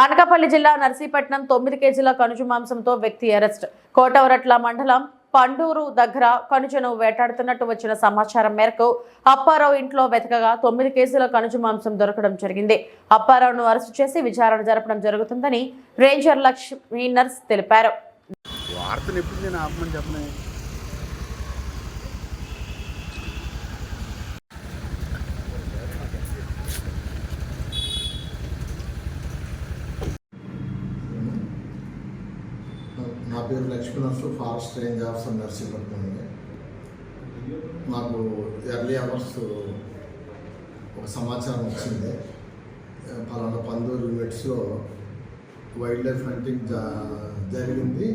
అనకాపల్లి జిల్లా నర్సీపట్నం తొమ్మిది కేజీల కనుజు మాంసంతో వ్యక్తి అరెస్ట్. కోటవరట్ల మండలం పండూరు దగ్గర కనుజను వేటాడుతున్నట్టు వచ్చిన సమాచారం మేరకు అప్పారావు ఇంట్లో వెతకగా తొమ్మిది కేజీల కనుజు మాంసం దొరకడం జరిగింది. అప్పారావును అరెస్టు చేసి విచారణ జరపడం జరుగుతుందని రేంజర్ లక్ష్మీ నర్స్ తెలిపారు. నా పేరు Lakshminarsu forest range officer Narsipatnam అండి మాకు ఎర్లీ అవర్స్ ఒక సమాచారం వచ్చింది. పలానా పందూరు లిమిట్స్లో వైల్డ్ లైఫ్ హంటింగ్ జా జరిగింది.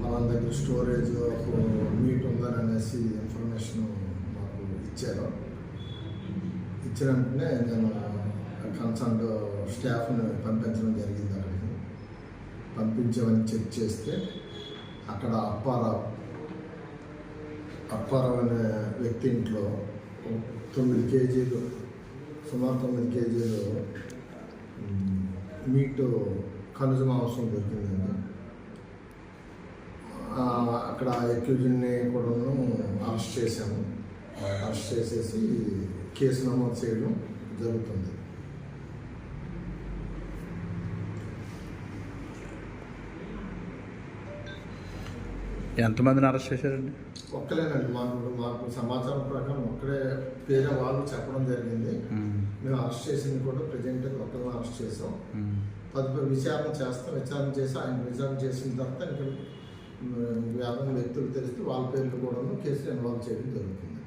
పలానా దగ్గర స్టోరేజ్ మీట్ ఉందని అనేసి ఇన్ఫర్మేషన్ మాకు ఇచ్చారు. ఇచ్చిన వెంటనే నేను కన్సర్న్ స్టాఫ్ని పంపించడం జరిగింది అక్కడ. పంపించామని చెక్ చేస్తే అక్కడ అప్పారావు అప్పారావు అనే వ్యక్తి ఇంట్లో తొమ్మిది కేజీలు సుమారు తొమ్మిది కేజీలు మీట్ కనుజ మాంసం దొరికిందండి. ఆ, అక్కడ ఎక్యూజన్ని కూడా అరెస్ట్ చేశాము. అరెస్ట్ చేసేసి కేసు నమోదు చేయడం జరుగుతుంది. ఎంతమందిని అరెస్ట్ చేశారండి? ఒక్కలేనండి. మాకు మాకు సమాచారం ప్రకారం ఒక్కడే వేరే వాళ్ళు చెప్పడం జరిగింది. మేము. అరెస్ట్ చేసింది కూడా ప్రజెంట్ ఒక్కరిని అరెస్ట్ చేసాం తదుపరి విచారణ చేస్తాం విచారణ చేసి ఆయన విచారణ చేసిన తర్వాత ఇంకా వ్యాపారం వ్యక్తులు తెలిస్తే వాళ్ళ పేర్లు కూడా కేసులు ఇన్వాల్వ్ చేయడం జరుగుతుంది.